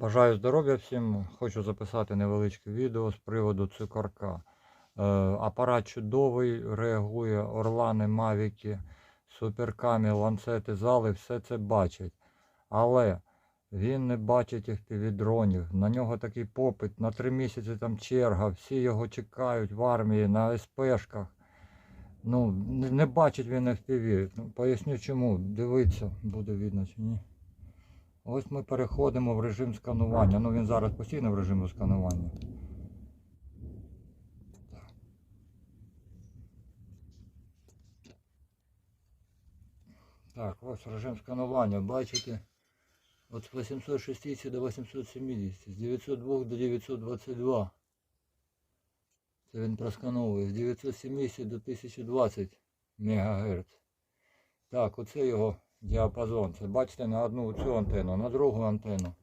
Бажаю здоров'я всім. Хочу записати невеличке відео з приводу цукорка. Е, апарат чудовий, реагує, орлани, мавіки, суперкамі, ланцети, зали, все це бачить. Але він не бачить FPV-дронів. На нього такий попит, на три місяці там черга, всі його чекають в армії, на СПшках. Ну, не, бачить він FPV. Ну, поясню чому. Дивиться, буде видно чи ні. Ось ми переходимо в режим сканування. Ну він зараз постійно в режимі сканування. Так, ось режим сканування. Бачите? От з 860 до 870, з 902 до 922. Це він проскановує. З 970 до 1020 МГц. Так, оце його діапазон. Це бачите на одну цю антенну, на другу антенну.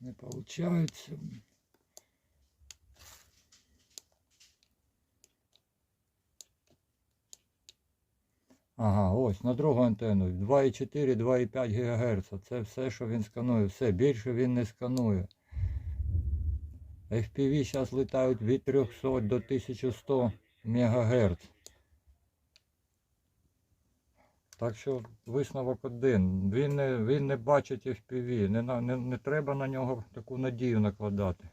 Не получается. Ага, ось на другу антенну 2,4, 2,5 ГГц. Це все, що він сканує. Все, більше він не сканує. FPV зараз літають від 300 до 1100 МГц. Так що висновок один. Він не, він не бачить FPV. Не, не, не треба на нього таку надію накладати.